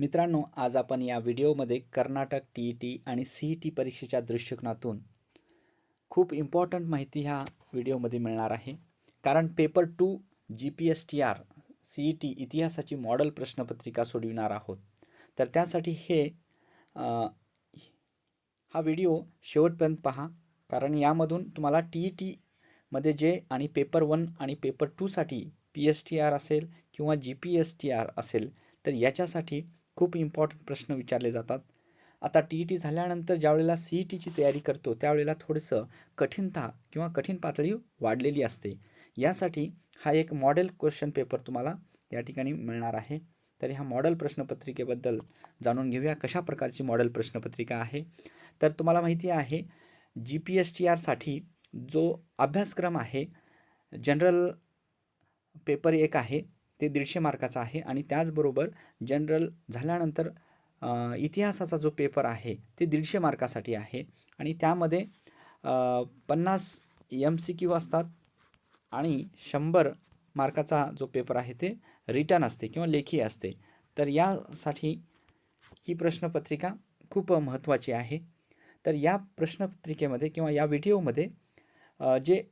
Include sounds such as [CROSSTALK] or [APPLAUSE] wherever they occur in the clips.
मित्रांनो आज आपण या व्हिडिओमध्ये कर्नाटक टी ई टी आणि सी ई टी परीक्षेच्या दृष्टिकोनातून खूप इम्पॉर्टंट माहिती ह्या व्हिडिओमध्ये मिळणार आहे. कारण paper two G P S T R C E T इतिहासाची मॉडेल प्रश्नपत्रिका सोडविणार आहोत. तर त्यासाठी हे आ, हा व्हिडिओ शेवटपर्यंत पहा. कारण यामधून तुम्हाला टी ई टीमध्ये जे आणि पेपर वन आणि पेपर टूसाठी पी एस टी आर असेल किंवा G P S T R असेल तर याच्यासाठी खूप इम्पॉर्टंट प्रश्न विचारले जातात. आता टी ई टी झाल्यानंतर ज्यावेळेला सी ई टीची तयारी करतो त्यावेळेला थोडंसं कठीणता किंवा कठीण पातळी वाढलेली असते. यासाठी हा एक मॉडेल क्वेश्चन पेपर तुम्हाला या ठिकाणी मिळणार आहे. तर ह्या मॉडेल प्रश्नपत्रिकेबद्दल जाणून घेऊया कशा प्रकारची मॉडेल प्रश्नपत्रिका आहे. तर तुम्हाला माहिती आहे जी पी एस टी आरसाठी जो अभ्यासक्रम आहे जनरल पेपर एक आहे. ते दीडशे मार्काचं आहे आणि त्याचबरोबर जनरल झाल्यानंतर इतिहासाचा जो पेपर आहे ते दीडशे मार्कासाठी आहे आणि त्यामध्ये पन्नास एम सी क्यू असतात आणि शंभर मार्काचा जो पेपर आहे ते रिटर्न असते किंवा लेखी असते. तर यासाठी ही प्रश्नपत्रिका खूप महत्त्वाची आहे. तर या प्रश्नपत्रिकेमध्ये किंवा या व्हिडिओमध्ये जे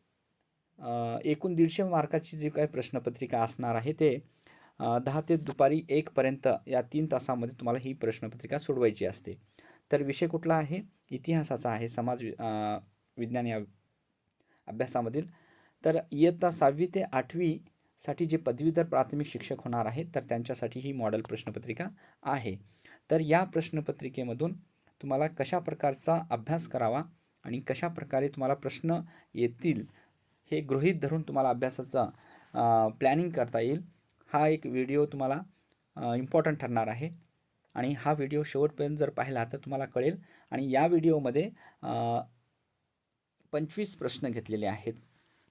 एकूण दीडशे मार्काची जी काही प्रश्नपत्रिका असणार आहे ते दहा ते दुपारी एकपर्यंत या तीन तासामध्ये तुम्हाला ही प्रश्नपत्रिका सोडवायची असते. तर विषय कुठला आहे? इतिहासाचा आहे समाज वि- विज्ञान या अभ्यासामधील. तर इयत्ता सहावी ते आठवीसाठी जे पदवीधर प्राथमिक शिक्षक होणार आहेत तर त्यांच्यासाठी ही मॉडेल प्रश्नपत्रिका आहे. तर या प्रश्नपत्रिकेमधून तुम्हाला कशा प्रकारचा अभ्यास करावा आणि कशा प्रकारे तुम्हाला प्रश्न येतील हे गृहीत धरून तुम्हाला अभ्यासाचा प्लॅनिंग करता येईल. हा एक व्हिडिओ तुम्हाला इम्पॉर्टंट ठरणार आहे. आणि हा व्हिडिओ शेवटपर्यंत जर पाहिला तर तुम्हाला कळेल. आणि या व्हिडिओमध्ये पंचवीस प्रश्न घेतलेले आहेत.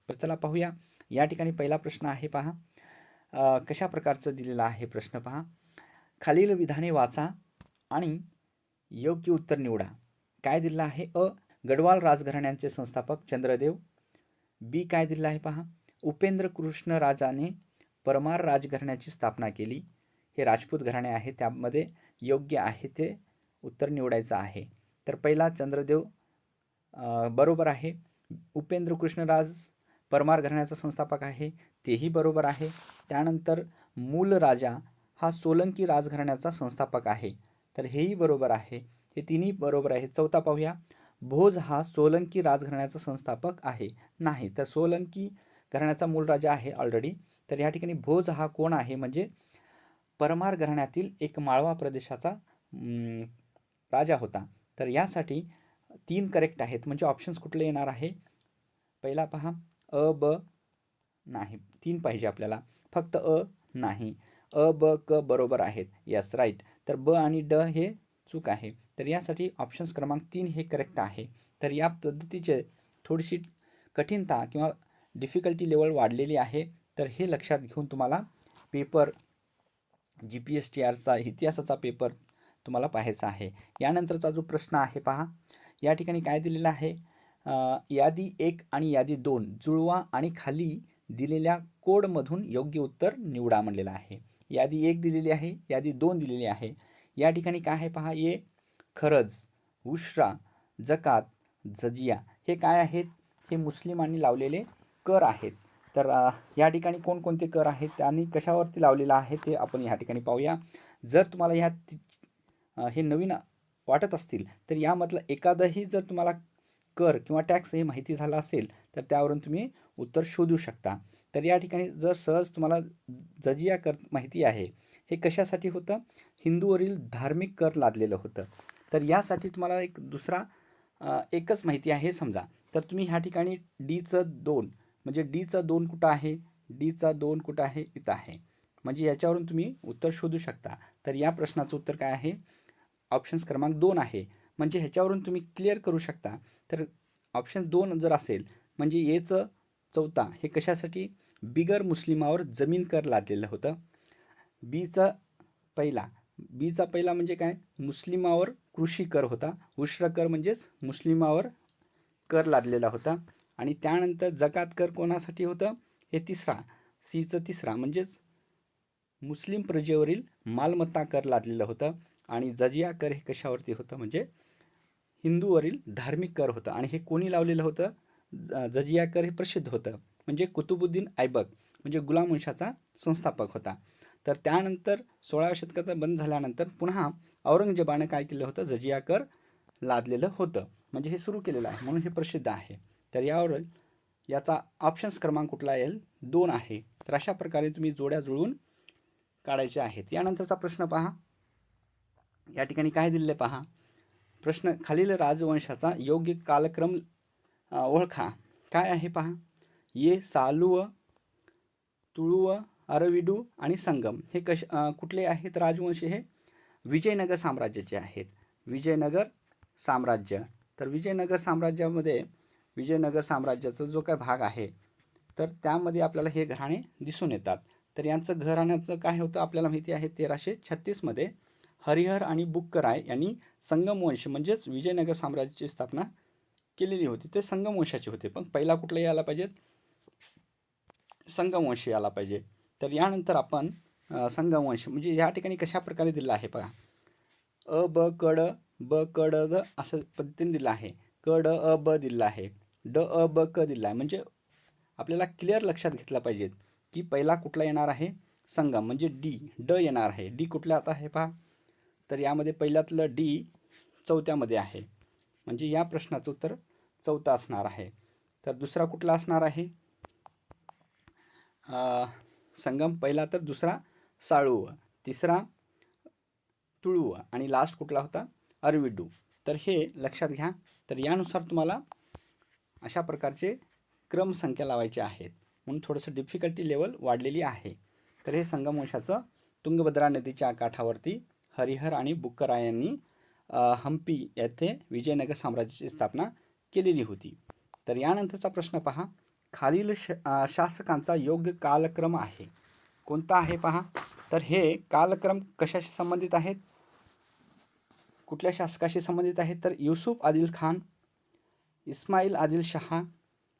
तर चला पाहूया. या ठिकाणी पहिला प्रश्न आहे पहा. कशा प्रकारचं दिलेला आहे प्रश्न पहा. खालील विधाने वाचा आणि योग्य उत्तर निवडा. काय दिलेलं आहे? अ गडवाल राजघराण्यांचे संस्थापक चंद्रदेव बी काय दिलं आहे पहा? उपेंद्र कृष्ण राजाने परमार राजघराण्याची स्थापना केली. हे राजपूत घराणे आहे त्यामध्ये योग्य आहे ते उत्तर निवडायचं आहे. तर पहिला चंद्रदेव बरोबर आहे. उपेंद्र कृष्णराज परमार घराण्याचा संस्थापक आहे तेही बरोबर आहे. त्यानंतर मूल राजा हा सोलंकी राजघराण्याचा संस्थापक आहे. तर हेही बरोबर आहे. हे तिन्ही बरोबर आहे. चौथा पाहूया. भोज हा सोलंकी राजघराण्याचा संस्थापक आहे. नाही तर सोलंकी घराण्याचा मूळ राजा आहे ऑलरेडी तर या ठिकाणी भोज हा कोण आहे? म्हणजे परमार घराण्यातील एक माळवा प्रदेशाचा राजा होता. तर यासाठी तीन करेक्ट आहेत. म्हणजे ऑप्शन्स कुठले येणार आहे? पहिला पहा. अ ब नाही. तीन पाहिजे आपल्याला. फक्त अ नाही. अ ब क बरोबर आहेत. यस राईट तर ब आणि ड हे चूक आहे. तर यासाठी ऑप्शन्स क्रमांक तीन हे करेक्ट आहे. तर या पद्धतीचे थोडीशी कठीणता किंवा डिफिकल्टी लेवल वाढलेली आहे. तर हे लक्षात घेऊन तुम्हाला paper G P S T आरचा इतिहासाचा पेपर तुम्हाला पाहायचा आहे. यानंतरचा जो प्रश्न आहे पहा. या ठिकाणी काय दिलेलं आहे? यादी एक आणि यादी दोन जुळवा आणि खाली दिलेल्या कोडमधून योग्य उत्तर निवडा म्हणलेलं आहे. यादी एक दिलेली आहे यादी दोन दिलेली आहे. या ठिकाणी काय आहे पहा ये खरज उश्रा जकात जजिया. हे काय आहेत? हे मुस्लिमांनी लावलेले कर आहेत. तर या ठिकाणी कोणकोणते कर आहेत त्यांनी कशावरती लावलेलं आहे ते आपण या ठिकाणी पाहूया. जर तुम्हाला ह्या हे नवीन वाटत असतील तर यामधलं एखादंही जर तुम्हाला कर किंवा टॅक्स हे माहिती झालं असेल तर त्यावरून तुम्ही उत्तर शोधू शकता. तर या ठिकाणी जर सहज तुम्हाला जजिया कर माहिती आहे हे कशासाठी होतं? हिंदूवरील धार्मिक कर लादलेलं होतं. तर यासाठी तुम्हाला एक दुसरा एकच माहिती आहे समजा. तर तुम्ही ह्या ठिकाणी डीचं दोन म्हणजे डीचं दोन कुठं आहे? डीचा दोन कुठं आहे? इथं आहे. म्हणजे याच्यावरून तुम्ही उत्तर शोधू शकता. तर या प्रश्नाचं उत्तर काय आहे? ऑप्शन्स क्रमांक दोन आहे. म्हणजे ह्याच्यावरून तुम्ही क्लिअर करू शकता. तर ऑप्शन दोन जर असेल म्हणजे येचं चौथा हे कशासाठी? बिगर मुस्लिमावर जमीन कर लादलेलं होतं. बीचा पहिला. बीचा पहिला म्हणजे काय? मुस्लिमावर कृषी कर होता. उश्र कर म्हणजेच मुस्लिमावर कर लादलेला होता. आणि त्यानंतर जकात कर कोणासाठी होतं? हे तिसरा. सीचं तिसरा म्हणजेच मुस्लिम प्रजेवरील मालमत्ता कर लादलेलं होतं. आणि जजिया कर हे कशावरती होतं? म्हणजे हिंदूवरील धार्मिक कर होतं. आणि हे कोणी लावलेलं होतं? ज- जजिया कर हे प्रसिद्ध होतं. म्हणजे कुतुबुद्दीन ऐबक. म्हणजे गुलामवंशाचा संस्थापक होता. तर त्यानंतर सोळाव्या शतकात बंद झाल्यानंतर पुन्हा औरंगजेबानं काय केलं होतं? जजिया कर लादलेलं होतं. म्हणजे हे सुरू केलेलं आहे म्हणून हे प्रसिद्ध आहे. तर यावर याचा ऑप्शन्स क्रमांक कुठला येईल दोन आहे. तर अशा प्रकारे तुम्ही जोड्या जुळून काढायच्या आहेत. यानंतरचा प्रश्न पहा. या ठिकाणी काय दिलेलं पहा? प्रश्न खालील राजवंशाचा योग्य कालक्रम ओळखा. काय आहे पहा? ये सालुव तुळुव अरविडू आणि संगम हे कश कुठले आहेत राजवंश हे? विजयनगर साम्राज्याचे आहेत. विजयनगर साम्राज्य. तर विजयनगर साम्राज्यामध्ये विजयनगर साम्राज्याचा जो काय भाग आहे तर त्यामध्ये आपल्याला हे घराणे दिसून येतात. तर यांचं घराण्याचं काय होतं आपल्याला माहिती आहे? तेराशे छत्तीसमध्ये हरिहर आणि बुक्कराय यांनी संगमवंश म्हणजेच विजयनगर साम्राज्याची स्थापना केलेली होती. ते संगमवंशाचे होते. पण पहिला कुठला यायला पाहिजेत संगमवंश यायला पाहिजे. तर यानंतर आपण संगमवंश म्हणजे या ठिकाणी कशा प्रकारे दिलं आहे पहा. अ ब कड ब कड द असं पद्धतीने दिलं आहे. क ड अ ब दिलं आहे. ड अ ब क दिलं आहे. म्हणजे आपल्याला क्लिअर लक्षात घेतलं पाहिजेत की पहिला कुठला येणार आहे? संगम म्हणजे डी ड येणार आहे. डी कुठल्यात आहे पहा. तर यामध्ये पहिल्यातलं डी चौथ्यामध्ये आहे. म्हणजे या प्रश्नाचं उत्तर चौथा असणार आहे. तर दुसरा कुठला असणार आहे? संगम पहिला तर दुसरा साळूव तिसरा तुळुव आणि लास्ट कुठला होता? अरविडू तर हे लक्षात घ्या. तर यानुसार तुम्हाला अशा प्रकारचे क्रमसंख्या लावायचे आहेत. म्हणून थोडंसं डिफिकल्टी लेवल वाढलेली आहे. तर हे संगमवंशाचं तुंगभद्रा नदीच्या काठावरती हरिहर आणि बुक्कराय यांनी हम्पी येथे विजयनगर साम्राज्याची स्थापना केलेली होती. तर यानंतरचा प्रश्न पहा. खालील श शासकांचा योग्य कालक्रम आहे. कोणता आहे पहा. तर हे कालक्रम कशाशी संबंधित आहेत? कुठल्या शासकाशी संबंधित आहेत? तर युसुफ आदिल खान इस्माईल आदिल शहा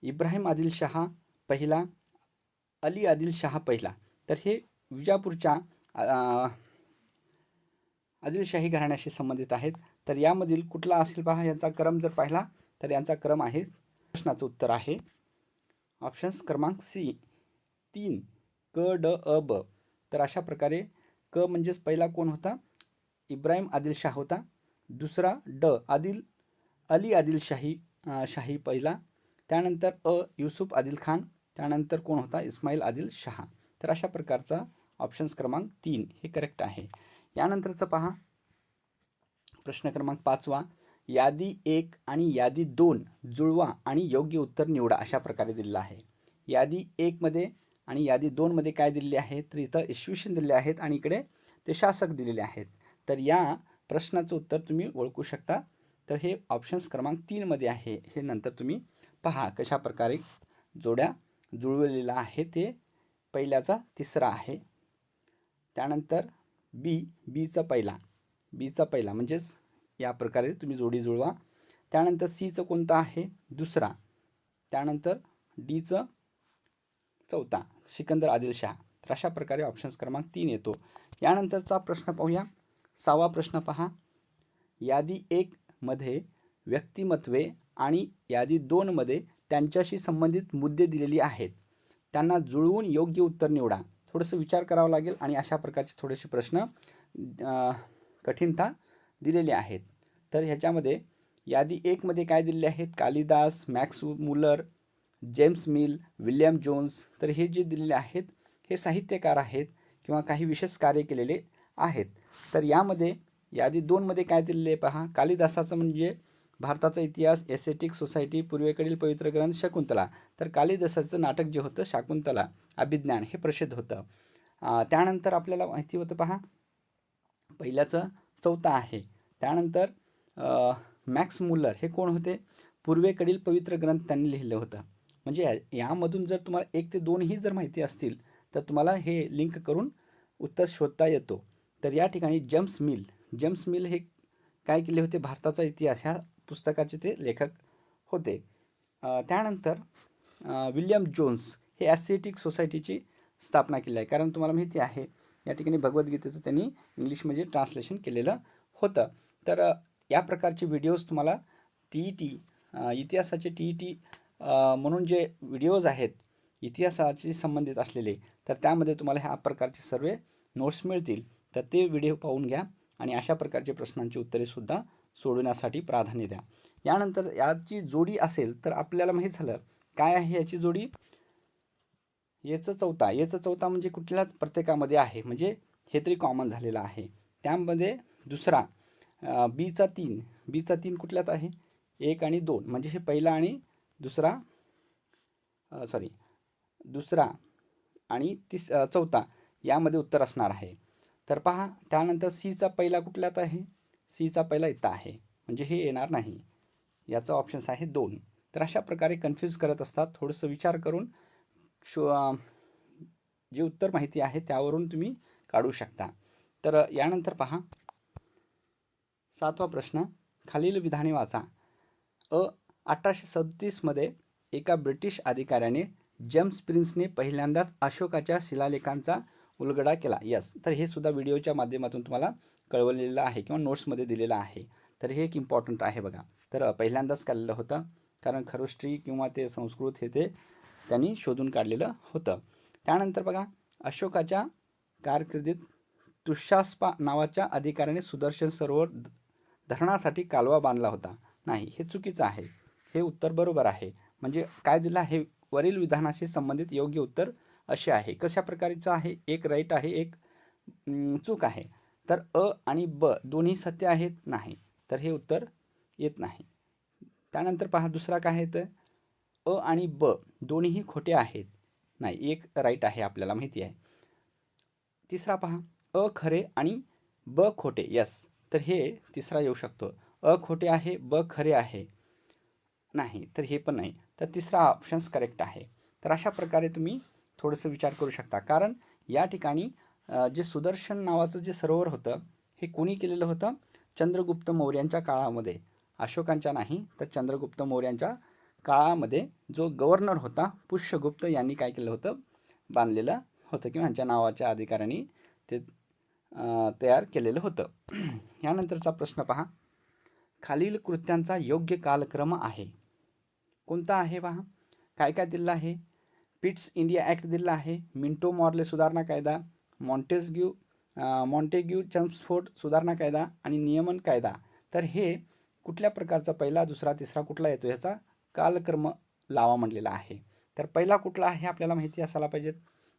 इब्राहिम आदिल शहा पहिला अली आदिल शहा पहिला. तर हे विजापूरच्या आदिलशाही घराण्याशी संबंधित आहेत. तर यामधील कुठला असेल पहा. यांचा क्रम जर पाहिला तर यांचा क्रम आहे. प्रश्नाचं उत्तर आहे. ऑप्शन्स क्रमांक सी तीन क ड अ ब. तर अशा प्रकारे क म्हणजेच पहिला कोण होता? इब्राहिम आदिलशाह होता. दुसरा ड आदिल अली आदिलशाही शाही शाही पहिला. त्यानंतर अ युसुफ आदिल खान. त्यानंतर कोण होता? इस्माईल आदिल शहा तर अशा प्रकारचा ऑप्शन्स क्रमांक तीन हे करेक्ट आहे. यानंतरचं पहा. प्रश्न क्रमांक पाचवा. यादी एक आणि यादी दोन जुळवा आणि योग्य उत्तर निवडा अशा प्रकारे दिलेलं आहे. यादी एकमध्ये आणि यादी दोनमध्ये काय दिलेले आहे तर इथं इश्विशन दिलेले आहेत आणि इकडे ते शासक दिलेले आहेत. तर या प्रश्नाचं उत्तर तुम्ही ओळखू शकता. तर हे ऑप्शन्स क्रमांक तीनमध्ये आहे. हे नंतर तुम्ही पहा कशा प्रकारे जोड्या जुळवलेला आहे ते पहिल्याचा तिसरा आहे. त्यानंतर बी बीचा पहिला. बीचा पहिला म्हणजेच या प्रकारे तुम्ही जोडी जुळवा. त्यानंतर सीचं कोणतं आहे? दुसरा. त्यानंतर डीचं चौथा. सिकंदर आदिलशाह तर अशा प्रकारे ऑप्शन्स क्रमांक तीन येतो. यानंतरचा प्रश्न पाहूया. सहावा प्रश्न पहा. यादी एकमध्ये व्यक्तिमत्वे आणि यादी दोनमध्ये त्यांच्याशी संबंधित मुद्दे दिलेली आहेत. त्यांना जुळवून योग्य उत्तर निवडा. थोडंसं विचार करावा लागेल आणि अशा प्रकारचे थोडेसे प्रश्न कठीणता दिलेले आहेत. तर ह्याच्यामध्ये यादी एकमध्ये काय दिलेले आहेत? Kalidas Max Muller James Mill William Jones. तर हे जे दिलेले आहेत हे साहित्यकार आहेत किंवा काही विशेष कार्य केलेले आहेत. तर यामध्ये यादी दोनमध्ये काय दिलेले पहा? कालिदासाचं म्हणजे भारताचा इतिहास एसेटिक सोसायटी पूर्वेकडील पवित्र ग्रंथ शकुंतला. तर कालिदासाचं नाटक जे होतं शाकुंतला अभिज्ञान हे प्रसिद्ध होतं. त्यानंतर आपल्याला माहिती होतं पहा पहिल्याचं चौथा आहे. त्यानंतर मॅक्स मुल्लर हे कोण होते? पूर्वेकडील पवित्र ग्रंथ त्यांनी लिहिलं होतं. म्हणजे या- यामधून जर तुम्हाला एक ते दोनही जर माहिती असतील तर तुम्हाला हे लिंक करून उत्तर शोधता येतो. तर या ठिकाणी जेम्स मिल जेम्स मिल हे काय केले होते? भारताचा इतिहास ह्या पुस्तकाचे ते लेखक होते. त्यानंतर विल्यम जोन्स हे ॲसिटिक सोसायटीची स्थापना केली आहे. कारण तुम्हाला माहिती आहे या ठिकाणी भगवद्गीतेचं त्यांनी इंग्लिशमध्ये ट्रान्सलेशन केलेलं होतं. तर या प्रकारचे व्हिडिओज तुम्हाला टी ई टी इतिहासाचे टी ई टी म्हणून जे व्हिडिओज आहेत इतिहासाशी संबंधित असलेले तर त्यामध्ये तुम्हाला ह्या प्रकारचे सर्व नोट्स मिळतील. तर ते व्हिडिओ पाहून घ्या आणि अशा प्रकारचे प्रश्नांची उत्तरेसुद्धा सोडवण्यासाठी प्राधान्य द्या. यानंतर याची जोडी असेल तर आपल्याला माहीत झालं काय आहे याची जोडी? याचा चौथा याचा चौथा म्हणजे कुठल्याच प्रत्येकामध्ये आहे? म्हणजे हे तरी कॉमन झालेलं आहे. त्यामध्ये दुसरा बीचा तीन. बीचा तीन कुठल्यात आहे? एक आणि दोन. म्हणजे हे पहिला आणि दुसरा सॉरी दुसरा आणि तिस चौथा यामध्ये उत्तर असणार आहे. तर पहा त्यानंतर सीचा पहिला कुठल्यात आहे? सीचा पहिला इथं आहे. म्हणजे हे येणार नाही. याचा ऑप्शन्स आहे दोन. तर अशा प्रकारे कन्फ्यूज करत असतात. थोडंसं विचार करून शो जी जे उत्तर माहिती आहे त्यावरून तुम्ही काढू शकता. तर यानंतर पहा. सातवा प्रश्न खालील विधाने वाचा. अ अठराशे सदतीसमध्ये एका ब्रिटिश अधिकाऱ्याने जेम्स प्रिन्सने पहिल्यांदाच अशोकाच्या शिलालेखांचा उलगडा केला. यस तर हे सुद्धा व्हिडिओच्या माध्यमातून तुम्हाला कळवलेलं आहे किंवा नोट्समध्ये दिलेलं आहे. तर हे एक इम्पॉर्टंट आहे बघा. तर पहिल्यांदाच काढलेलं होतं. कारण खरोष्टी किंवा ते संस्कृत हे ते त्यांनी शोधून काढलेलं होतं. त्यानंतर बघा अशोकाच्या कारकिर्दीत तुषास्पा नावाच्या अधिकाऱ्याने सुदर्शन सरोवर धरणासाठी कालवा बांधला होता. नाही हे चुकीचं आहे. हे उत्तर बरोबर आहे. म्हणजे काय दिलं हे वरील विधानाशी संबंधित योग्य उत्तर असे आहे. कशा प्रकारचं आहे? एक राईट आहे एक चूक आहे. तर अ आणि ब दोन्ही सत्य आहेत? नाही. तर हे उत्तर येत नाही. त्यानंतर पहा दुसरा काय आहे? अ आणि ब दोन्हीही खोटे आहेत. नाही एक राईट आहे आपल्याला माहिती आहे. तिसरा पहा अ खरे आणि ब खोटे यस तर हे तिसरा येऊ शकतो. अ खोटे आहे ब खरे आहे. नाही तर हे पण नाही. तर तिसरा ऑप्शन्स करेक्ट आहे. तर अशा प्रकारे तुम्ही थोडंसं विचार करू शकता. कारण या ठिकाणी जे सुदर्शन नावाचं जे सरोवर होतं हे कोणी केलेलं होतं? चंद्रगुप्त मौर्यांच्या काळामध्ये. अशोकांच्या नाही तर चंद्रगुप्त मौर्यांच्या काळामध्ये जो गव्हर्नर होता पुष्यगुप्त यांनी काय केलं होतं? बांधलेलं होतं किंवा यांच्या नावाच्या अधिकाऱ्यांनी ते तयार केलेलं होतं. [CLEARS THROAT] यानंतरचा प्रश्न पहा. खालील कृत्यांचा योग्य कालक्रम आहे. कोणता आहे पहा? काय काय दिलं आहे? पिट्स इंडिया ॲक्ट दिलेला आहे. मिंटो मॉर्ले सुधारणा कायदा मॉन्टेस्ग्यू मॉन्टेग्यू चम्सफोर्ट सुधारणा कायदा आणि नियमन कायदा. तर हे कुठल्या प्रकारचा पहिला दुसरा तिसरा कुठला येतो ह्याचा? कालक्रम लावा म्हणलेला आहे. तर पहिला कुठला आहे आपल्याला माहिती असायला पाहिजेत?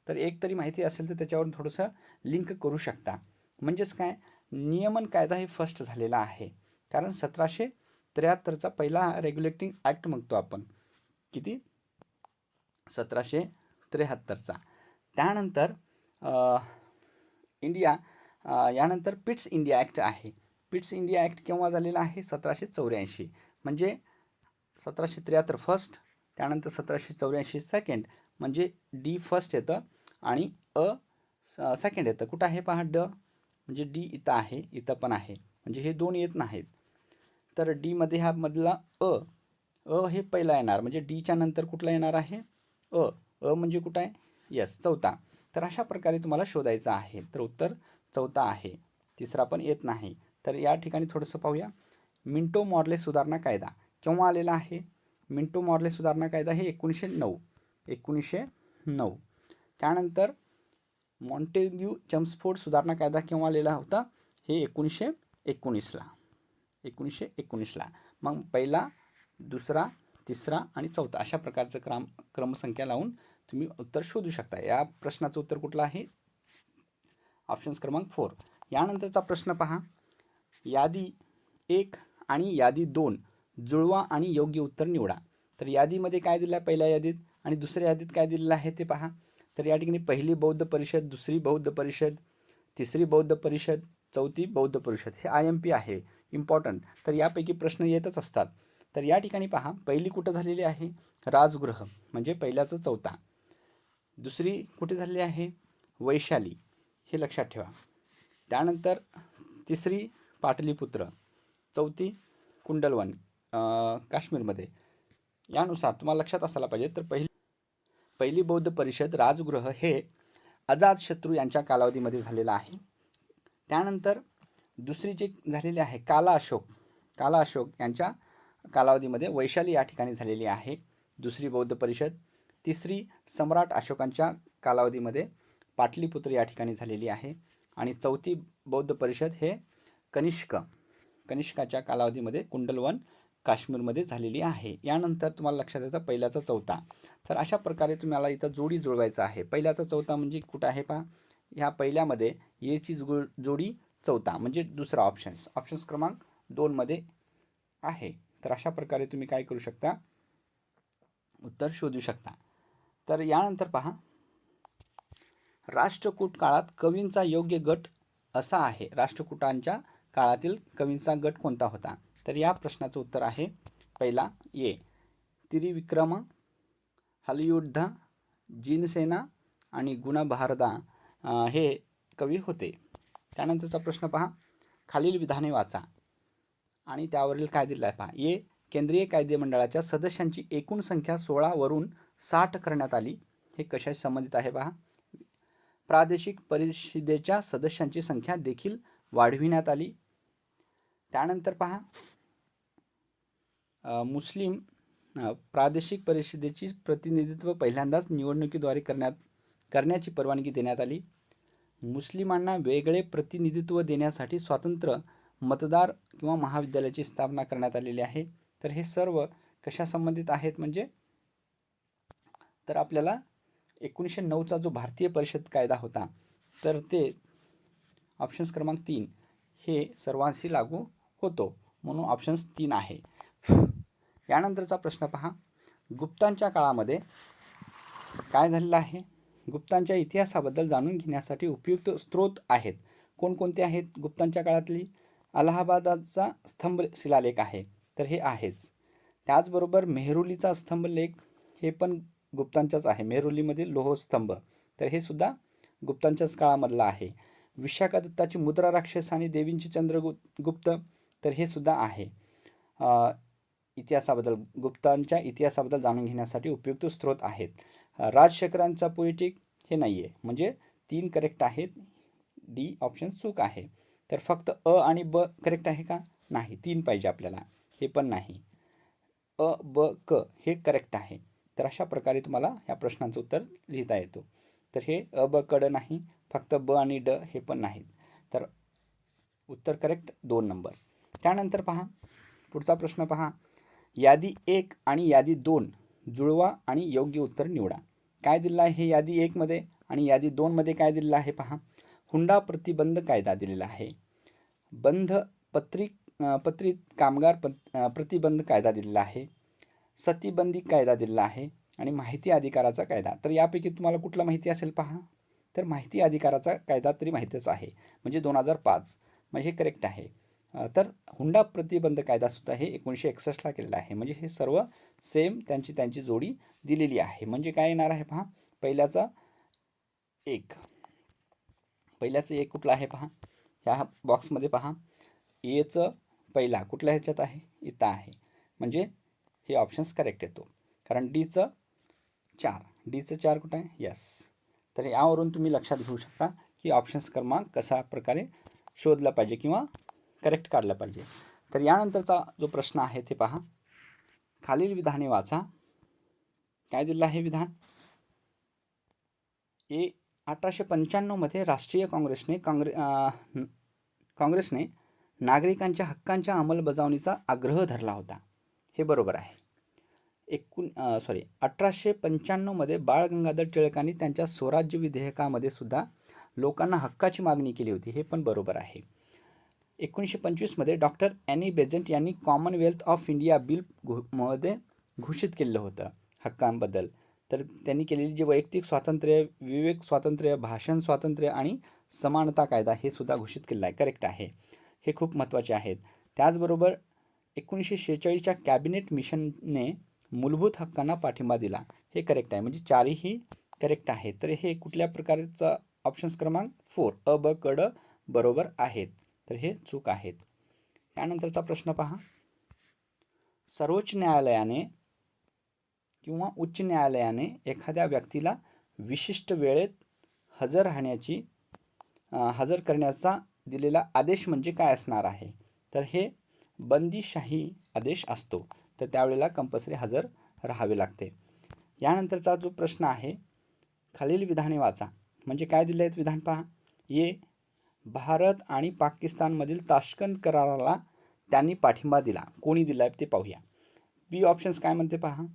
तर एक तरी माहिती असेल तर त्याच्यावरून थोडंसं लिंक करू शकता. म्हणजेच काय? नियमन कायदा हे फर्स्ट झालेला आहे. कारण सतराशे त्र्याहत्तरचा पहिला रेग्युलेटिंग ॲक्ट म्हणतो आपण. किती? सतराशे त्र्याहत्तरचा. त्यानंतर इंडिया यानंतर पिट्स इंडिया ॲक्ट आहे. पिट्स इंडिया ॲक्ट केव्हा झालेला आहे? सतराशे चौऱ्याऐंशी. म्हणजे सतराशे त्र्याहत्तर फर्स्ट त्यानंतर सतराशे चौऱ्याऐंशी सेकंड म्हणजे डी फर्स्ट येतं आणि अ सेकंड येतं. कुठं आहे पहा ड? म्हणजे डी इथं आहे इथं पण आहे. म्हणजे हे दोन येत नाहीत. तर डीमध्ये हा मधला अ अ हे पहिला येणार. म्हणजे डीच्या नंतर कुठला येणार आहे? अ अ म्हणजे कुठं आहे? यस चौथा. तर अशा प्रकारे तुम्हाला शोधायचं आहे. तर उत्तर चौथा आहे. तिसरा पण येत नाही. तर या ठिकाणी थोडंसं पाहूया. मिंटो मॉर्ले सुधारणा कायदा. केव्हा आलेला आहे? मिंटो मॉर्ले सुधारणा कायदा हे एकोणीसशे नऊ एकोणीसशे नऊ. त्यानंतर मॉन्टेग्यू चम्सफोर्ड सुधारणा कायदा केव्हा आलेला होता? हे एकोणीसशे एकोणीसला एकोणीसशे एकोणीसला. मग पहिला दुसरा तिसरा आणि चौथा अशा प्रकारचं क्रम क्रमसंख्या लावून तुम्ही उत्तर शोधू शकता. या प्रश्नाचं उत्तर कुठलं आहे? ऑप्शन्स क्रमांक फोर. यानंतरचा प्रश्न पहा. यादी एक आणि यादी दोन जुळवा आणि योग्य उत्तर निवडा. तर यादीमध्ये काय दिलं आहे? पहिल्या यादीत आणि दुसऱ्या यादीत काय दिलेलं आहे ते पहा. तर या ठिकाणी पहिली बौद्ध परिषद दुसरी बौद्ध परिषद तिसरी बौद्ध परिषद चौथी बौद्ध परिषद हे आय एम पी आहे इम्पॉर्टंट तर यापैकी प्रश्न येतच असतात. तर या ठिकाणी पहा पहिली कुठं झालेली आहे? राजगृह म्हणजे पहिल्याचं चौथा. दुसरी कुठे झालेली आहे? वैशाली हे लक्षात ठेवा. त्यानंतर तिसरी पाटलीपुत्र चौथी कुंडलवन. काश्मीरमध्ये. यानुसार तुम्हाला लक्षात असायला पाहिजे तर पहिली पहिली बौद्ध परिषद राजगृह हे अजातशत्रू यांच्या कालावधीमध्ये झालेलं आहे. त्यानंतर दुसरी जे झालेली आहे काला अशोक काला अशोक यांच्या कालावधीमध्ये वैशाली या ठिकाणी झालेली आहे दुसरी बौद्ध परिषद. तिसरी सम्राट अशोकांच्या कालावधीमध्ये पाटलीपुत्र या ठिकाणी झालेली आहे. आणि चौथी बौद्ध परिषद हे कनिष्क कनिष्काच्या कालावधीमध्ये कुंडलवन काश्मीरमध्ये झालेली आहे. यानंतर तुम्हाला लक्षात येतं पहिल्याचा चौथा. तर अशा प्रकारे तुम्हाला इथं जोडी जुळवायचं आहे. पहिल्याचा चौथा म्हणजे कुठं आहे पहा? ह्या पहिल्यामध्ये येची जो जोडी चौथा म्हणजे दुसरा ऑप्शन्स ऑप्शन्स क्रमांक दोनमध्ये आहे. तर अशा प्रकारे तुम्ही काय करू शकता? उत्तर शोधू शकता. तर यानंतर पहा. राष्ट्रकूट काळात कवींचा योग्य गट असा आहे. राष्ट्रकूटांच्या काळातील कवींचा गट कोणता होता? तर या प्रश्नाचं उत्तर आहे. पहिला ये त्रिविक्रम हलयुद्ध जिनसेना आणि गुणभारदा हे कवी होते. त्यानंतरचा प्रश्न पहा. खालील विधाने वाचा. आणि त्यावरील काय दिला आहे पहा ये केंद्रीय कायदेमंडळाच्या सदस्यांची एकूण संख्या सोळावरून साठ करण्यात आली. हे कशाशी संबंधित आहे पहा. प्रादेशिक परिषदेच्या सदस्यांची संख्या देखील वाढविण्यात आली. त्यानंतर पहा. मुस्लिम प्रादेशिक परिषदेची प्रतिनिधित्व पहिल्यांदाच निवडणुकीद्वारे करण्यात करण्याची परवानगी देण्यात आली. मुस्लिमांना वेगळे प्रतिनिधित्व देण्यासाठी स्वतंत्र मतदार किंवा महाविद्यालयाची स्थापना करण्यात आलेली आहे. तर हे सर्व कशा संबंधित आहेत म्हणजे तर आपल्याला एकोणीसशे नऊचा जो भारतीय परिषद कायदा होता तर ते ऑप्शन्स क्रमांक तीन हे सर्वांशी लागू होतो. म्हणून ऑप्शन्स तीन आहे. यानंतरचा प्रश्न पहा. गुप्तांच्या काळामध्ये काय झालेलं आहे? गुप्तांच्या इतिहासाबद्दल जाणून घेण्यासाठी उपयुक्त स्रोत आहेत. कोणकोणते आहेत? गुप्तांच्या काळातली अलाहाबादाचा स्तंभ शिलालेख आहे. तर हे आहेच. त्याचबरोबर मेहरुलीचा स्तंभलेख हे पण गुप्तांच्याच आहे. मेहरुलीमधील लोहस्तंभ तर हे सुद्धा गुप्तांच्याच काळामधला आहे. विशाखादत्ताची मुद्रा राक्षस आणि देवींची चंद्रगुप्त गुप्त तर हे सुद्धा आहे. इतिहासाबद्दल गुप्तांच्या इतिहासाबद्दल जाणून घेण्यासाठी उपयुक्त स्रोत आहेत. राजशेखरांचा पोएटिक हे नाही आहे म्हणजे तीन करेक्ट आहेत डी ऑप्शन चूक आहे. तर फक्त अ आणि ब करेक्ट आहे का? नाही. तीन पाहिजे आपल्याला. हे पण नाही. अ ब क हे करेक्ट आहे. तर अशा प्रकारे तुम्हाला ह्या प्रश्नांचं उत्तर लिहिता येतो. तर हे अ ब कड नाही. फक्त ब आणि ड हे पण नाहीत. तर उत्तर करेक्ट दोन नंबर त्यानंतर पहा. पुढचा प्रश्न पहा. यादी एक आणि यादी दोन जुळवा आणि योग्य उत्तर निवडा. काय दिलेलं आहे हे यादी एकमध्ये आणि यादी दोनमध्ये काय दिलेलं आहे पहा. हुंडा प्रतिबंध कायदा दिलेला आहे. बंध पत्रिक पत्रित कामगार पत प्रतिबंध कायदा दिलेला आहे. सतीबंदी कायदा दिलेला आहे. आणि माहिती अधिकाराचा कायदा. तर यापैकी तुम्हाला कुठला माहिती असेल पहा? तर माहिती अधिकाराचा कायदा तरी माहितीच आहे. म्हणजे दोन हजार पाच. म्हणजे हे करेक्ट आहे. तर हुंडा प्रतिबंध कायदासुद्धा हे एकोणीसशे एकसष्टला केलेला आहे. म्हणजे हे सर्व सेम त्यांची त्यांची जोडी दिलेली आहे. म्हणजे काय येणार आहे पहा? पहिल्याचा एक. पहिल्याचं एक कुठलं आहे पहा? ह्या बॉक्समध्ये पहा. एचं पहिला कुठल्या ह्याच्यात आहे? इथं आहे. म्हणजे हे ऑप्शन्स करेक्ट येतो. कारण डीचं चार. डीचं चार कुठं आहे? यस तर यावरून तुम्ही लक्षात घेऊ शकता की ऑप्शन्स क्रमांक कशा प्रकारे शोधला पाहिजे किंवा करेक्ट काढलं पाहिजे. तर यानंतरचा जो प्रश्न आहे ते पहा. खालील विधाने वाचा. काय दिलं आहे विधान? ए अठराशे पंच्याण्णवमध्ये राष्ट्रीय काँग्रेसने काँग्रे काँग्रेसने नागरिकांच्या हक्कांच्या अंमलबजावणीचा आग्रह धरला होता. हे बरोबर आहे. एकूण सॉरी अठराशे पंच्याण्णवमध्ये बाळ गंगाधर टिळकांनी त्यांच्या स्वराज्य विधेयकामध्ये सुद्धा लोकांना हक्काची मागणी केली होती. हे पण बरोबर आहे. एकोणीसशे पंचवीसमध्ये डॉक्टर ॲनी बेजंट यांनी कॉमनवेल्थ ऑफ इंडिया बिल घो मध्ये घोषित केलेलं होतं हक्कांबद्दल. तर त्यांनी केलेली जे वैयक्तिक स्वातंत्र्य विवेक स्वातंत्र्य भाषण स्वातंत्र्य आणि समानता कायदा हे सुद्धा घोषित केलेला आहे. करेक्ट आहे. हे खूप महत्त्वाचे आहेत. त्याचबरोबर एकोणीसशे शेहेचाळीसच्या कॅबिनेट मिशनने मूलभूत हक्कांना पाठिंबा दिला. हे करेक्ट आहे. म्हणजे चारही करेक्ट आहे तर हे कुठल्या प्रकारचा ऑप्शन्स क्रमांक? फोर अ ब कड बरोबर आहेत. तर हे चूक आहेत. त्यानंतरचा प्रश्न पहा. सर्वोच्च न्यायालयाने किंवा उच्च न्यायालयाने एखाद्या व्यक्तीला विशिष्ट वेळेत हजर राहण्याची हजर करण्याचा दिलेला आदेश म्हणजे काय असणार आहे? तर हे बंदीशाही आदेश असतो. तर त्यावेळेला कंपल्सरी हजर राहावे लागते. यानंतरचा जो प्रश्न आहे खालील विधाने वाचा. म्हणजे काय दिले आहेत विधान पहा? ये भारत आणि पाकिस्तानमधील ताश्कंद कराराला त्यांनी पाठिंबा दिला. कोणी दिला आहे ते पाहूया. बी ऑप्शन्स काय म्हणते पहा?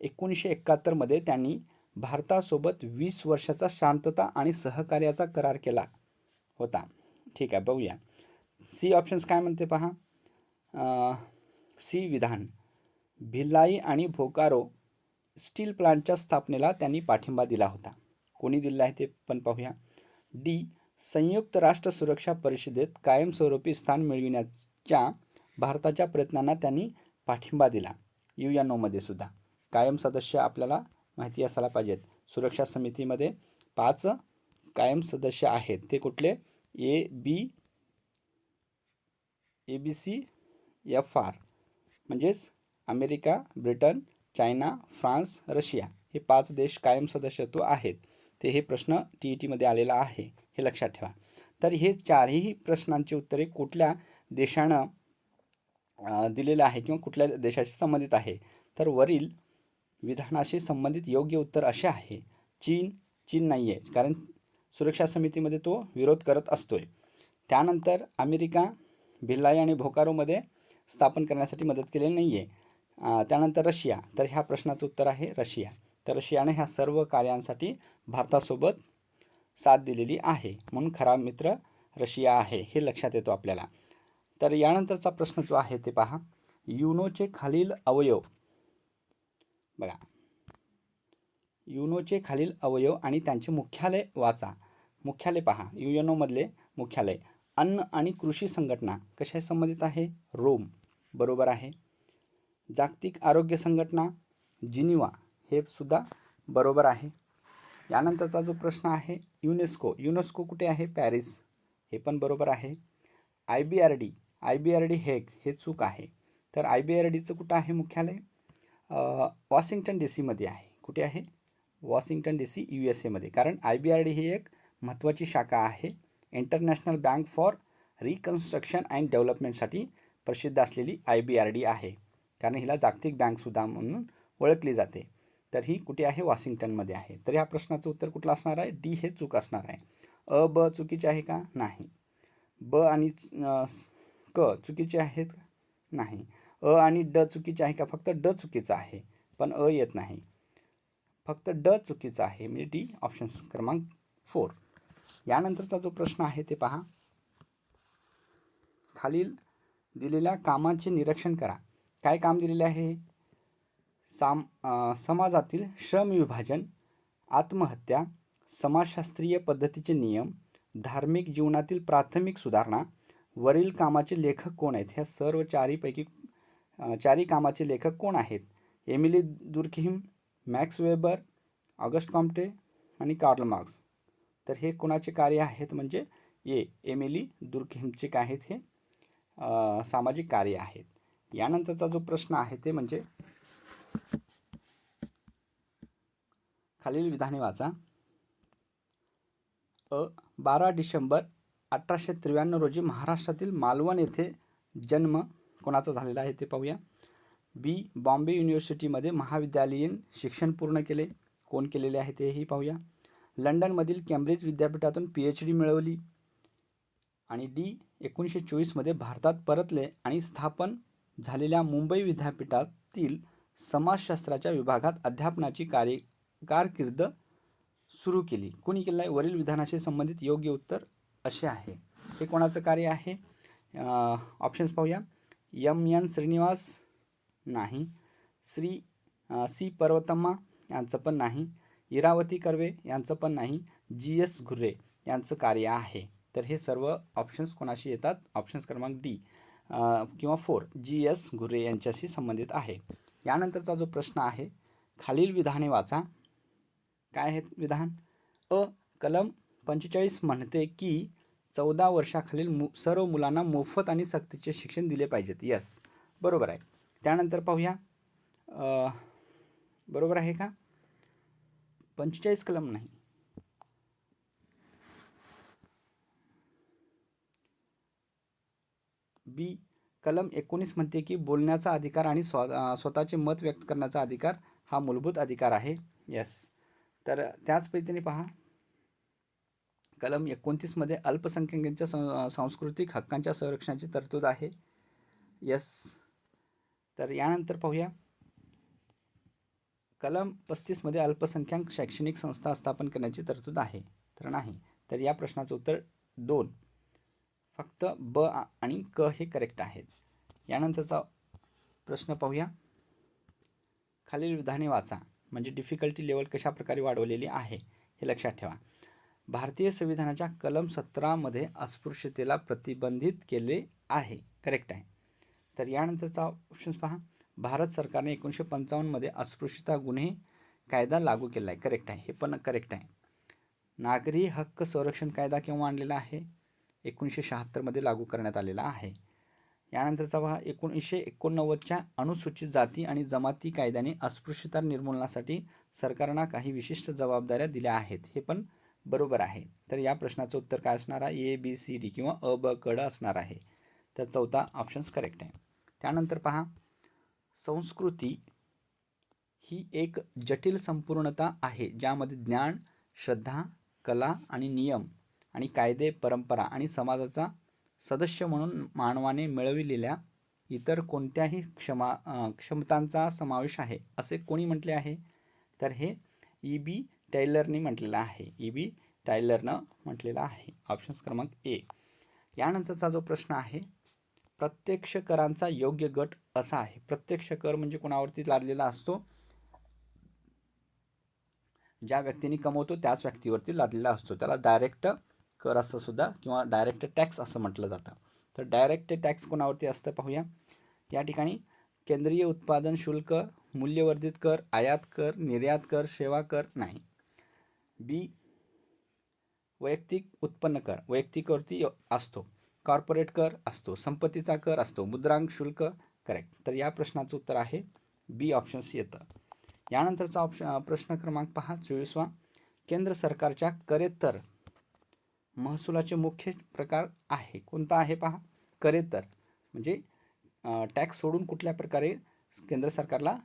एकोणीसशे एकाहत्तरमध्ये त्यांनी भारतासोबत वीस वर्षाचा शांतता आणि सहकार्याचा करार केला होता. ठीक आहे बघूया. सी ऑप्शन्स काय म्हणते पहा? सी विधान. भिलाई आणि भोकारो स्टील प्लांटच्या स्थापनेला त्यांनी पाठिंबा दिला होता. कोणी दिला आहे ते पण पाहूया. डी संयुक्त राष्ट्र सुरक्षा परिषदेत कायमस्वरूपी स्थान मिळविण्याच्या भारताच्या प्रयत्नांना त्यांनी पाठिंबा दिला. यू एन ओमध्ये सुद्धा. कायम सदस्य आपल्याला माहिती असायला पाहिजेत. सुरक्षा समितीमध्ये पाच कायम सदस्य आहेत. ते कुठले? A B A B C F R. म्हणजेच America Britain China France Russia हे पाच देश कायम सदस्यत्व आहेत. ते हे प्रश्न टी ई टीमध्ये आलेला आहे. हे लक्षात ठेवा. तर हे चारही प्रश्नांची उत्तरे कुठल्या देशानं दिलेलं आहे किंवा कुठल्या देशाशी संबंधित आहे? तर वरील विधानाशी संबंधित योग्य उत्तर असे आहे. चीन चीन नाही आहे कारण सुरक्षा समितीमध्ये तो विरोध करत असतोय. त्यानंतर अमेरिका भिल्लाई आणि भोकारोमध्ये स्थापन करण्यासाठी मदत केलेली नाही आहे त्यानंतर रशिया. तर ह्या प्रश्नाचं उत्तर आहे रशिया. तर रशियाने ह्या सर्व कार्यांसाठी भारतासोबत साथ दिलेली आहे. म्हणून खरा मित्र रशिया आहे हे लक्षात येतो आपल्याला. तर यानंतरचा प्रश्न जो आहे ते पहा. युनोचे खालील अवयव. बघा. युनोचे खालील अवयव आणि त्यांचे मुख्यालय वाचा. मुख्यालय पहा. युएनओमधले मुख्यालय. अन्न आणि कृषी संघटना कशा संबंधित आहे? रोम. बरोबर आहे. जागतिक आरोग्य संघटना जिनिवा. हे सुद्धा बरोबर आहे. यानंतरचा जो प्रश्न आहे युनेस्को युनेस्को कुठे आहे? पॅरिस. हे पण बरोबर आहे. I B R D I B R D Hague हे चूक आहे. तर आय बी आर डीचं कुठं आहे मुख्यालय? वॉशिंग्टन डी सीमध्ये आहे. कुठे आहे? Washington D C U S एमध्ये कारण आय बी आर डी ही एक महत्त्वाची शाखा आहे. International bank for reconstruction and डेव्हलपमेंटसाठी प्रसिद्ध असलेली आय बी आर डी आहे. कारण हिला जागतिक बँकसुद्धा म्हणून ओळखली जाते. तर ही कुठे आहे? वॉशिंग्टनमध्ये आहे. तर ह्या प्रश्नाचं उत्तर कुठलं असणार आहे? डी हे चूक असणार आहे. अ ब चुकीचे आहे का? नाही. ब आणि क चुकीचे आहेत का? नाही. अ आणि ड चुकीचे आहे का? फक्त ड चुकीचं आहे. पण अ येत नाही. फक्त ड चुकीचं आहे. म्हणजे डी ऑप्शन क्रमांक फोर. यानंतरचा जो प्रश्न आहे ते पहा. खालील दिलेल्या कामाचे निरीक्षण करा. काय काम दिलेले आहे? साम समाजातील श्रम विभाजन आत्महत्या समाजशास्त्रीय पद्धतीचे नियम धार्मिक जीवनातील प्राथमिक सुधारणा वरील कामाचे लेखक कोण आहेत? ह्या सर्व चारीपैकी चारी कामाचे लेखक कोण आहेत? Emile Durkheim Max Weber Auguste Comte आणि कार्ल मार्क्स. तर हे कोणाचे कार्य आहेत? म्हणजे ए एमिली दुर्किहिमचे काय आहेत हे? सामाजिक कार्य आहेत. यानंतरचा जो प्रश्न आहे ते म्हणजे खालील विधाने वाचा. अ बारा डिसेंबर अठराशे त्र्याण्णव रोजी महाराष्ट्रातील मालवण येथे जन्म कोणाचा झालेला आहे ते पाहूया. बी बॉम्बे युनिव्हर्सिटीमध्ये महाविद्यालयीन शिक्षण पूर्ण केले. कोण केलेले आहे तेही पाहूया. लंडनमधील कॅम्ब्रिज विद्यापीठातून पी एच डी मिळवली. आणि डी एकोणीसशे चोवीसमध्ये भारतात परतले आणि स्थापन झालेल्या मुंबई विद्यापीठातील समाजशास्त्राच्या विभागात अध्यापनाची कार्य कारकीर्द सुरू केली. कोणी केलं आहे वरील विधानाशी संबंधित योग्य उत्तर असे आहे. हे कोणाचं कार्य आहे? ऑप्शन्स पाहूया. M N. श्रीनिवास नाही. श्री सी. पर्वतम्मा यांचं पण नाही. इरावती कर्वे यांचं पण नाही. जी. एस. घुर्रे यांचं कार्य आहे. तर हे सर्व ऑप्शन्स कोणाशी येतात? ऑप्शन्स क्रमांक डी किंवा फोर जी. एस. घुर्रे यांच्याशी संबंधित आहे. यानंतरचा जो प्रश्न आहे खालील विधाने वाचा. काय आहेत विधान? अ कलम पंचेचाळीस म्हणते की चौदा वर्षाखालील मु सर्व मुलांना मोफत आणि सक्तीचे शिक्षण दिले पाहिजेत. यस बरोबर आहे. त्यानंतर पाहूया. बरोबर आहे का? पंचेचाळीस कलम नाही. बी कलम एकोणीस म्हणते की बोलण्याचा अधिकार आणि स्व स्वतःचे मत व्यक्त करण्याचा अधिकार हा मूलभूत अधिकार आहे. येस तर त्याच पद्धतीने पहा. कलम एकोणतीसमध्ये अल्पसंख्याकांच्या सं सांस्कृतिक हक्कांच्या संरक्षणाची तरतूद आहे. येस तर यानंतर पाहूया. कलम पस्तीसमध्ये अल्पसंख्याक शैक्षणिक संस्था स्थापन करण्याची तरतूद आहे. तर नाही. तर या प्रश्नाचं उत्तर दोन. फक्त ब आणि क हे करेक्ट आहेत यानंतरचा प्रश्न पाहूया. खालील विधाने वाचा. म्हणजे डिफिकल्टी लेवल कशा प्रकारे वाढवलेली आहे हे लक्षात ठेवा. भारतीय संविधानाच्या कलम सतरामध्ये अस्पृश्यतेला प्रतिबंधित केले आहे. करेक्ट आहे. तर यानंतरचा ऑप्शन्स पहा. भारत सरकारने एकोणीसशे पंचावन्नमध्ये अस्पृश्यता गुन्हे कायदा लागू केला आहे करेक्ट आहे. हे पण करेक्ट आहे. नागरी हक्क संरक्षण कायदा केव्हा आणलेला आहे? एकोणीसशे शहात्तरमध्ये लागू करण्यात आलेला आहे. यानंतरचा पहा एकोणीसशे एकोणनव्वदच्या अनुसूचित जाती आणि जमाती कायद्याने अस्पृश्यता निर्मूलनासाठी सरकारना काही विशिष्ट जबाबदाऱ्या दिल्या आहेत. हे पण बरोबर आहे. तर या प्रश्नाचं उत्तर काय असणार आहे? ए बी सी डी किंवा अ ब कड असणार आहे. तर चौथा ऑप्शन्स करेक्ट आहे. त्यानंतर पहा संस्कृती ही एक जटिल संपूर्णता आहे ज्यामध्ये ज्ञान श्रद्धा कला आणि नियम आणि कायदे परंपरा आणि समाजाचा सदस्य म्हणून मानवाने मिळविलेल्या इतर कोणत्याही क्षमा क्षमतांचा समावेश आहे असे कोणी म्हटले आहे? तर हे ई बी टायलरने म्हटलेलं आहे. ई बी टायलरनं म्हटलेलं आहे. ऑप्शन्स क्रमांक ए यानंतरचा जो प्रश्न आहे प्रत्यक्ष करांचा योग्य गट असा आहे. प्रत्यक्ष कर म्हणजे कोणावरती लादलेला असतो? ज्या व्यक्तीने कमवतो त्याच व्यक्तीवरती लादलेला असतो. त्याला डायरेक्ट कर असं सुद्धा किंवा डायरेक्ट टॅक्स असं म्हटलं जातं. तर डायरेक्ट टॅक्स कोणावरती असतं पाहूया. या ठिकाणी केंद्रीय उत्पादन शुल्क मूल्यवर्धित कर आयात कर निर्यात कर सेवा कर नाही. बी वैयक्तिक उत्पन्न कर. वैयक्तिकवरती असतो. कॉर्पोरेट कर असतो. संपत्तीचा कर असतो. मुद्रांक शुल्क करेक्ट तर या प्रश्नाचं उत्तर आहे बी ऑप्शन्स येतं. यानंतरचा ऑप्शन प्रश्न क्रमांक पहा. चोवीसवा. केंद्र सरकारच्या करेतर महसुलाचे मुख्य प्रकार आहे. कोणता आहे पहा? करेतर म्हणजे टॅक्स सोडून कुठल्या प्रकारे केंद्र सरकारला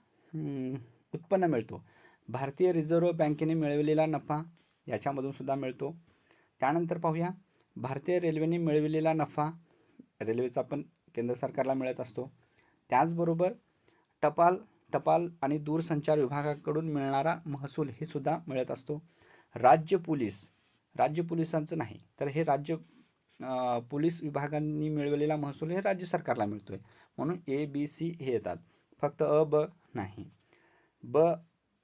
उत्पन्न मिळतो? भारतीय रिझर्व्ह बँकेने मिळवलेला नफा याच्यामधून सुद्धा मिळतो. त्यानंतर पाहूया. भारतीय रेल्वेने मिळविलेला नफा रेल्वेचा पण केंद्र सरकारला मिळत असतो. त्याचबरोबर टपाल टपाल आणि दूरसंचार विभागाकडून मिळणारा महसूल हे सुद्धा मिळत असतो. राज्य पोलीस राज्य पोलिसांचं नाही. तर हे राज्य पोलीस विभागांनी मिळवलेला महसूल हे राज्य सरकारला मिळतो आहे म्हणून ए बी सी हे येतात. फक्त अ ब नाही. ब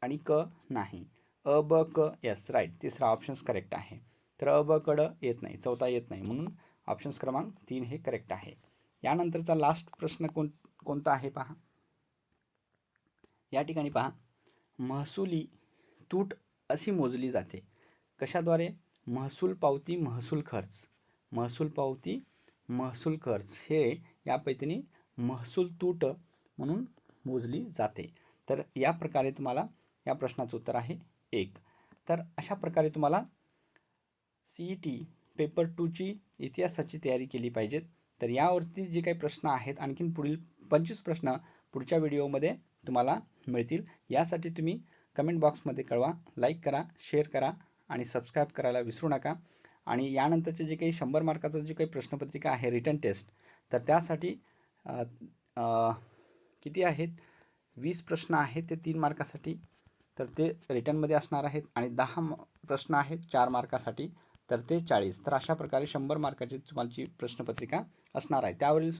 आणि क नाही. अ ब क यस राईट तिसरा ऑप्शन्स करेक्ट आहे. तर अ ब कडं येत नाही. चौथा येत नाही. म्हणून ऑप्शन्स क्रमांक तीन हे करेक्ट आहे. यानंतरचा लास्ट प्रश्न कोण कोणता आहे पहा? या ठिकाणी पहा. महसुली तूट अशी मोजली जाते. कशाद्वारे? महसूल पावती महसूल खर्च. महसूल पावती महसूल खर्च. हे यापैकी महसूल तूट म्हणून मोजली जाते. तर या प्रकारे तुम्हाला या प्रश्नाचं उत्तर आहे एक. तर अशा प्रकारे तुम्हाला सी ई टी पेपर टूची इतिहासाची तयारी केली पाहिजेत. तर यावरती जे काही प्रश्न आहेत आणखीन पुढील पंचवीस प्रश्न पुढच्या व्हिडिओमध्ये तुम्हाला मिळतील. यासाठी तुम्ही कमेंट बॉक्समध्ये कळवा लाईक करा शेअर करा. आणि सबस्क्राईब करायला विसरू नका. आणि यानंतरचे जे काही शंभर मार्काचं जे काही प्रश्नपत्रिका आहे रिटर्न टेस्ट तर त्यासाठी किती आहेत? वीस प्रश्न आहेत ते तीन मार्कासाठी. तर ते रिटर्नमध्ये असणार आहेत. आणि दहा प्रश्न आहेत चार मार्कासाठी. तर ते चाळीस. तर अशा प्रकारे शंभर मार्काची तुम्हाला प्रश्नपत्रिका असणार आहे. त्यावरील